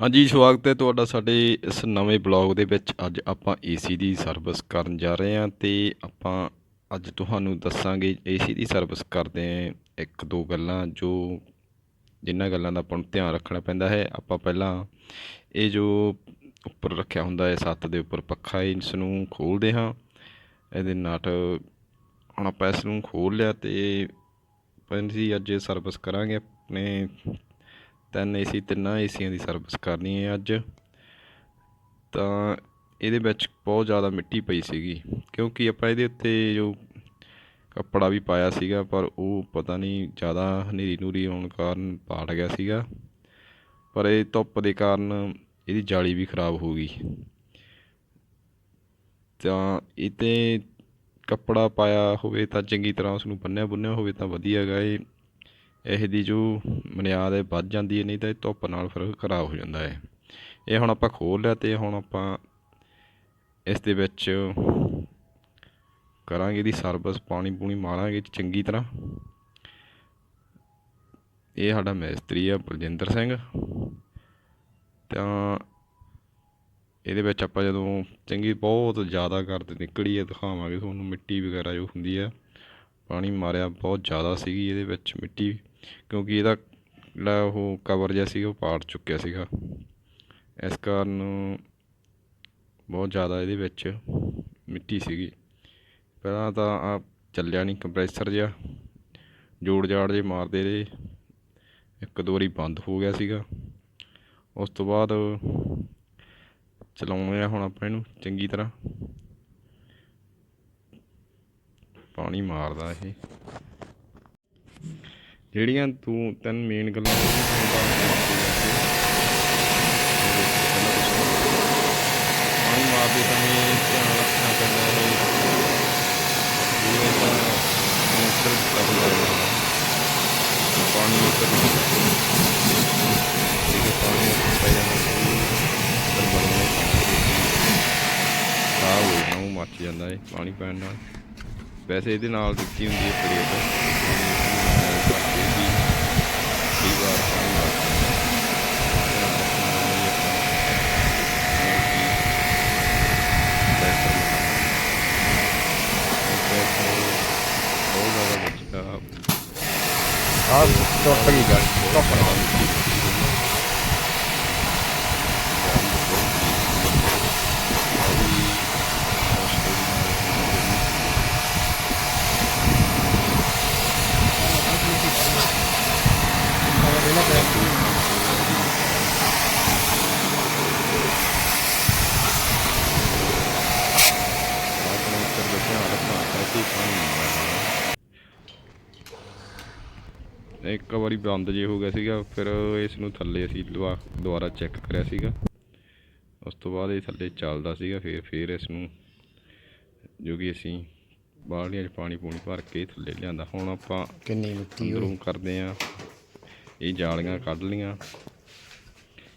ਹਾਂਜੀ ਸਵਾਗਤ ਹੈ ਤੁਹਾਡਾ ਸਾਡੇ ਇਸ ਨਵੇਂ ਬਲੌਗ ਦੇ ਵਿੱਚ। ਅੱਜ ਆਪਾਂ ਏਸੀ ਦੀ ਸਰਵਿਸ ਕਰਨ ਜਾ ਰਹੇ ਹਾਂ ਤੇ ਆਪਾਂ ਅੱਜ ਤੁਹਾਨੂੰ ਦੱਸਾਂਗੇ ਏਸੀ ਦੀ ਸਰਵਿਸ ਕਰਦੇ ਇੱਕ ਦੋ ਗੱਲਾਂ ਜੋ ਜਿਨ੍ਹਾਂ ਗੱਲਾਂ ਦਾ ਆਪਾਂ ਨੂੰ ਧਿਆਨ ਰੱਖਣਾ ਪੈਂਦਾ ਹੈ। ਆਪਾਂ ਪਹਿਲਾਂ ਇਹ ਜੋ ਉੱਪਰ ਰੱਖਿਆ ਹੁੰਦਾ ਹੈ ਸੱਤ ਦੇ ਉੱਪਰ ਪੱਖਾ ਹੈ, ਇਸ ਨੂੰ ਖੋਲ੍ਹਦੇ ਹਾਂ। ਇਹਦੇ ਨਟ ਹੁਣ ਆਪਾਂ ਇਸ ਨੂੰ ਖੋਲ੍ਹ ਲਿਆ ਤੇ ਅਸੀਂ ਅੱਜ ਸਰਵਿਸ ਕਰਾਂਗੇ ਆਪਣੇ ਤਿੰਨ ਏਸੀ, ਤਿੰਨਾਂ ਏਸੀਆਂ ਦੀ ਸਰਵਿਸ ਕਰਨੀ ਹੈ ਅੱਜ। ਤਾਂ ਇਹਦੇ ਵਿੱਚ ਬਹੁਤ ਜ਼ਿਆਦਾ ਮਿੱਟੀ ਪਈ ਸੀਗੀ, ਕਿਉਂਕਿ ਆਪਾਂ ਇਹਦੇ ਉੱਤੇ ਜੋ ਕੱਪੜਾ ਵੀ ਪਾਇਆ ਸੀਗਾ, ਪਰ ਉਹ ਪਤਾ ਨਹੀਂ ਜ਼ਿਆਦਾ ਹਨੇਰੀ ਨੂਰੀ ਆਉਣ ਕਾਰਨ ਪਾੜ ਗਿਆ ਸੀਗਾ। ਪਰ ਇਹ ਧੁੱਪ ਦੇ ਕਾਰਨ ਇਹਦੀ ਜਾਲੀ ਵੀ ਖਰਾਬ ਹੋ ਗਈ। ਤਾਂ ਇਹ 'ਤੇ ਕੱਪੜਾ ਪਾਇਆ ਹੋਵੇ ਤਾਂ ਚੰਗੀ ਤਰ੍ਹਾਂ ਉਸ ਨੂੰ ਬੰਨਿਆ ਬੁੰਨਿਆ ਹੋਵੇ ਤਾਂ ਵਧੀਆ ਗਾ ਇਹ ਇਹ ਦੀ ਜੋ ਬੁਨਿਆਦ ਹੈ, ਵੱਧ ਜਾਂਦੀ ਹੈ, ਨਹੀਂ ਤਾਂ ਇਹ ਧੁੱਪ ਨਾਲ ਫਿਰ ਖਰਾਬ ਹੋ ਜਾਂਦਾ ਹੈ। ਇਹ ਹੁਣ ਆਪਾਂ ਖੋਲ੍ਹ ਲਿਆ ਤੇ ਹੁਣ ਆਪਾਂ ਇਸ ਦੇ ਵਿੱਚ ਕਰਾਂਗੇ ਇਹਦੀ ਸਰਵਿਸ, ਪਾਣੀ ਪੂਣੀ ਮਾਰਾਂਗੇ ਚੰਗੀ ਤਰ੍ਹਾਂ। ਇਹ ਸਾਡਾ ਮਿਸਤਰੀ ਆ, ਬਲਜਿੰਦਰ ਸਿੰਘ। ਤਾਂ ਇਹਦੇ ਵਿੱਚ ਆਪਾਂ ਜਦੋਂ ਚੰਗੀ ਬਹੁਤ ਜ਼ਿਆਦਾ ਕਰਦੇ ਨਿਕਲੀ ਹੈ, ਦਿਖਾਵਾਂਗੇ ਤੁਹਾਨੂੰ, ਮਿੱਟੀ ਵਗੈਰਾ ਜੋ ਹੁੰਦੀ ਹੈ। ਪਾਣੀ ਮਾਰਿਆ ਬਹੁਤ ਜ਼ਿਆਦਾ ਸੀਗੀ ਇਹਦੇ ਵਿੱਚ ਮਿੱਟੀ। ਕਿਉਂਕਿ ਇਹਦਾ ਜਿਹੜਾ ਉਹ ਕਵਰ ਜਿਹਾ ਸੀ, ਉਹ ਪਾੜ ਚੁੱਕਿਆ ਸੀਗਾ। ਇਸ ਕਾਰਨ ਬਹੁਤ ਜ਼ਿਆਦਾ ਇਹਦੇ ਵਿੱਚ ਮਿੱਟੀ ਸੀਗੀ। ਪਹਿਲਾਂ ਤਾਂ ਆ ਚੱਲਿਆ ਨਹੀਂ ਕੰਪਰੈਸਰ ਜਿਹਾ। ਜੋੜ ਜਾੜ ਜੇ ਮਾਰਦੇ ਰਹੇ। ਇੱਕ ਦੋ ਵਾਰੀ ਬੰਦ ਹੋ ਗਿਆ ਸੀਗਾ। ਉਸ ਤੋਂ ਬਾਅਦ ਚਲਾਉਣੇ ਆ ਹੁਣ ਆਪਾਂ ਇਹਨੂੰ ਚੰਗੀ ਤਰ੍ਹਾਂ। ਪਾਣੀ ਮਾਰਦਾ ਇਹ। ਜਿਹੜੀਆਂ ਤੂੰ ਤਿੰਨ ਮੇਨ ਗੱਲਾਂ ਉਹਦੀਆਂ ਪਾਣੀ ਮਾਰਦੇ ਸਮੇਂ ਧਿਆਨ ਰੱਖਣਾ ਪੈਂਦਾ ਹੈ। ਜਿਵੇਂ ਤਾਂ ਮੋਟਰ ਚੱਲ ਜਾਂਦਾ ਪਾਣੀ ਉੱਪਰ ਜਿਹਦੇ ਪਾਣੀ। ਪੈ ਜਾਂਦਾ ਫਿਰ ਬਲਣੇ ਖਰਾਬ ਹੋ। ਜਾਂਦਾ ਉਹ ਮੱਚ ਜਾਂਦਾ ਹੈ ਪਾਣੀ ਪੈਣ ਨਾਲ। ਵੈਸੇ ਇਹਦੇ ਨਾਲ ਦਿੱਤੀ ਹੁੰਦੀ ਹੈ ਪਲੇਟ ਕਈ ਵਾਰ ਪਾਣੀ ਲੱਗ ਜਾਂਦਾ ਬਹੁਤ ਜ਼ਿਆਦਾ ਬੱਚਾ ਆ ਟੁੱਟ ਗਈ ਗੱਲ ਟੁੱਟ ਆਪਣੇ ਉੱਤਰ ਦਾ ਧਿਆਨ ਰੱਖਣਾ ਚਾਹੀਦਾ ਪਾਣੀ ਨਹੀਂ ਮਾਰਨਾ ਇੱਕ ਵਾਰੀ ਬੰਦ ਜੇ ਹੋ ਗਿਆ ਸੀਗਾ ਫਿਰ ਇਸ ਨੂੰ ਥੱਲੇ ਅਸੀਂ ਦੁਆ- ਦੁਬਾਰਾ ਚੈੱਕ ਕਰਿਆ ਸੀਗਾ। ਉਸ ਤੋਂ ਬਾਅਦ ਇਹ ਥੱਲੇ ਚੱਲਦਾ ਸੀਗਾ ਫਿਰ ਫਿਰ ਇਸ ਨੂੰ ਜੋ ਕਿ ਅਸੀਂ ਬਾਲਟੀਆਂ 'ਚ ਪਾਣੀ ਪੂਣੀ ਭਰ ਕੇ ਥੱਲੇ ਲਿਆਂਦਾ। ਹੁਣ ਆਪਾਂ ਕਿੰਨੀ ਮਿੱਟੀ ਅੰਦਰੋਂ ਕਰਦੇ ਆ ਇਹ ਜਾਲੀਆਂ ਕੱਢ ਲੀਆਂ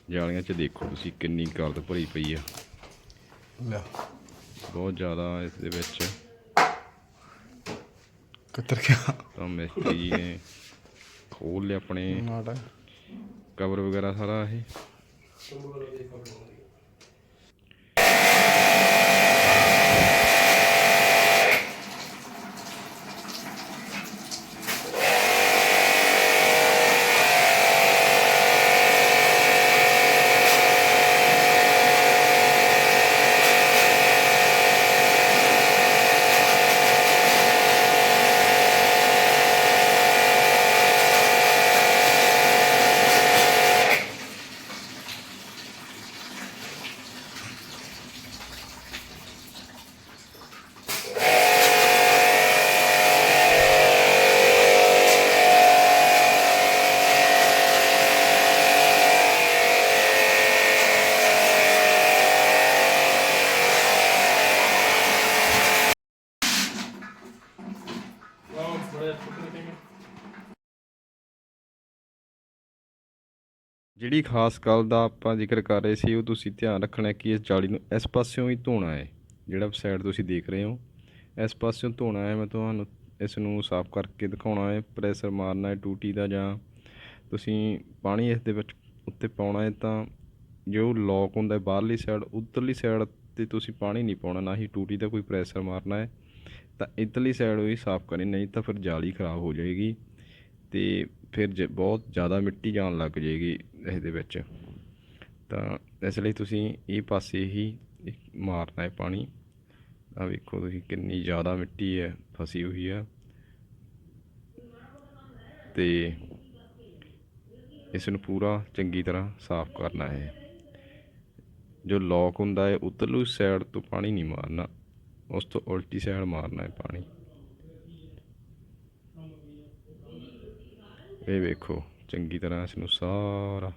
ਜਾਲੀਆਂ 'ਚ ਦੇਖੋ ਤੁਸੀਂ ਕਿੰਨੀ ਗਰਦ ਭਰੀ ਪਈ ਆ। ਬਹੁਤ ਜ਼ਿਆਦਾ ਇਸ ਦੇ ਵਿੱਚ। ਕਿੱਧਰ ਗਿਆ ਤਾਂ ਮਿਸਤਰੀ ਜੀ ਨੇ ਖੋਲ ਲਿਆ ਆਪਣੇ। ਕਵਰ ਵਗੈਰਾ ਸਾਰਾ ਇਹ। ਜਿਹੜੀ ਖਾਸ ਗੱਲ ਦਾ ਆਪਾਂ ਜ਼ਿਕਰ ਕਰ ਰਹੇ ਸੀ, ਉਹ ਤੁਸੀਂ ਧਿਆਨ ਰੱਖਣਾ ਕਿ ਇਸ ਜਾਲੀ ਨੂੰ ਇਸ ਪਾਸਿਓਂ ਹੀ ਧੋਣਾ ਹੈ। ਜਿਹੜਾ ਸਾਈਡ ਤੁਸੀਂ ਦੇਖ ਰਹੇ ਹੋ, ਇਸ ਪਾਸਿਓਂ ਧੋਣਾ ਹੈ। ਮੈਂ ਤੁਹਾਨੂੰ ਇਸ ਨੂੰ ਸਾਫ਼ ਕਰਕੇ ਦਿਖਾਉਣਾ ਹੈ। ਪ੍ਰੈਸ਼ਰ ਮਾਰਨਾ ਹੈ ਟੂਟੀ ਦਾ ਜਾਂ ਤੁਸੀਂ ਪਾਣੀ ਇਸ ਦੇ ਵਿੱਚ ਉੱਤੇ ਪਾਉਣਾ ਹੈ ਤਾਂ ਜੋ ਲੋਕ ਹੁੰਦਾ ਹੈ, ਬਾਹਰਲੀ ਸਾਈਡ ਉੱਧਰਲੀ ਸਾਈਡ ਤੇ ਤੁਸੀਂ ਪਾਣੀ ਨਹੀਂ ਪਾਉਣਾ, ਨਾ ਹੀ ਟੂਟੀ ਦਾ ਕੋਈ ਪ੍ਰੈਸ਼ਰ ਮਾਰਨਾ ਹੈ। ਤਾਂ ਇੱਧਰਲੀ ਸਾਈਡ ਵੀ ਸਾਫ਼ ਕਰਨੀ, ਨਹੀਂ ਤਾਂ ਫਿਰ ਜਾਲੀ ਖਰਾਬ ਹੋ ਜਾਏਗੀ ਤੇ ਫਿਰ ਜ- ਬਹੁਤ ਜ਼ਿਆਦਾ ਮਿੱਟੀ ਜਾਣ ਲੱਗ ਜਾਏਗੀ ਇਹਦੇ ਵਿੱਚ। ਤਾਂ ਇਸ ਲਈ ਤੁਸੀਂ ਇਹ ਪਾਸੇ ਹੀ ਮਾਰਨਾ ਹੈ ਪਾਣੀ। ਆ ਵੇਖੋ ਤੁਸੀਂ ਕਿੰਨੀ ਜ਼ਿਆਦਾ ਮਿੱਟੀ ਹੈ, ਫਸੀ ਹੋਈ ਹੈ। ਤੇ ਇਸ ਨੂੰ ਪੂਰਾ ਚੰਗੀ ਤਰ੍ਹਾਂ ਸਾਫ਼ ਕਰਨਾ ਹੈ। ਜੋ ਲੋਕ ਹੁੰਦਾ ਹੈ, ਉੱਧਰਲੀ ਸਾਈਡ ਤੋਂ ਪਾਣੀ ਨਹੀਂ ਮਾਰਨਾ। ਉਸ ਤੋਂ ਉਲਟੀ ਸਾਈਡ ਮਾਰਨਾ ਹੈ ਪਾਣੀ। ਇਹ ਵੇਖੋ, ਚੰਗੀ ਤਰ੍ਹਾਂ ਇਸ ਨੂੰ ਸਾਰਾ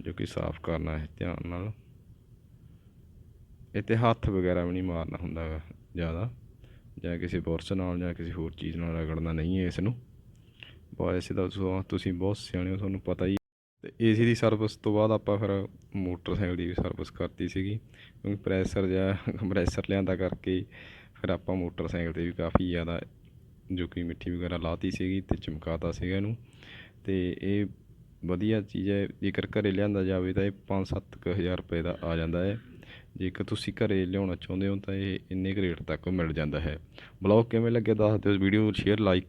ਜੋ ਕਿ ਸਾਫ਼ ਕਰਨਾ ਹੈ ਧਿਆਨ ਨਾਲ। ਇੱਥੇ ਹੱਥ ਵਗੈਰਾ ਵੀ ਨਹੀਂ ਮਾਰਨਾ ਹੁੰਦਾ ਗਾ ਜ਼ਿਆਦਾ। ਜਾਂ ਕਿਸੇ ਬੁਰਸ਼ ਨਾਲ ਜਾਂ ਕਿਸੇ ਹੋਰ ਚੀਜ਼ ਨਾਲ ਰਗੜਨਾ ਨਹੀਂ ਹੈ ਇਸ ਨੂੰ ਵੈਸੇ ਤਾਂ ਤੁਸੀਂ ਬਹੁਤ ਸਿਆਣੇ ਹੋ, ਤੁਹਾਨੂੰ ਪਤਾ ਹੀ ਤੇ ਏਸੀ ਦੀ ਸਰਵਿਸ ਤੋਂ ਬਾਅਦ ਆਪਾਂ ਫਿਰ ਮੋਟਰਸਾਈਕਲ ਦੀ ਵੀ ਸਰਵਿਸ ਕਰਤੀ ਸੀਗੀ, ਕਿਉਂਕਿ ਪ੍ਰੈਸ਼ਰ ਜਾਂ ਕੰਪਰੈਸਰ ਲਿਆਂਦਾ ਕਰਕੇ ਫਿਰ ਆਪਾਂ ਮੋਟਰਸਾਈਕਲ ਤੇ ਵੀ ਕਾਫੀ ਜ਼ਿਆਦਾ ਜੋ ਕਿ ਮਿੱਟੀ ਵਗੈਰਾ ਲਾਤੀ ਸੀਗੀ ਤੇ ਚਮਕਾਤਾ ਸੀਗਾ ਇਹਨੂੰ। ਤੇ ਇਹ ਵਧੀਆ ਚੀਜ਼ ਹੈ, ਜੇਕਰ ਘਰੇ ਲਿਆਂਦਾ ਜਾਵੇ ਤਾਂ ਇਹ 5-7 ਕੁ ਹਜ਼ਾਰ ਰੁਪਏ ਦਾ ਆ ਜਾਂਦਾ ਹੈ। ਜੇਕਰ ਤੁਸੀਂ ਘਰੇ ਲਿਆਉਣਾ ਚਾਹੁੰਦੇ ਹੋ ਤਾਂ ਇਹ ਇੰਨੇ ਕੁ ਰੇਟ ਤੱਕ ਮਿਲ ਜਾਂਦਾ ਹੈ। ਬਲੌਗ ਕਿਵੇਂ ਲੱਗਿਆ ਦੱਸ ਦਿਓ ਵੀਡੀਓ ਸ਼ੇਅਰ ਲਾਈਕ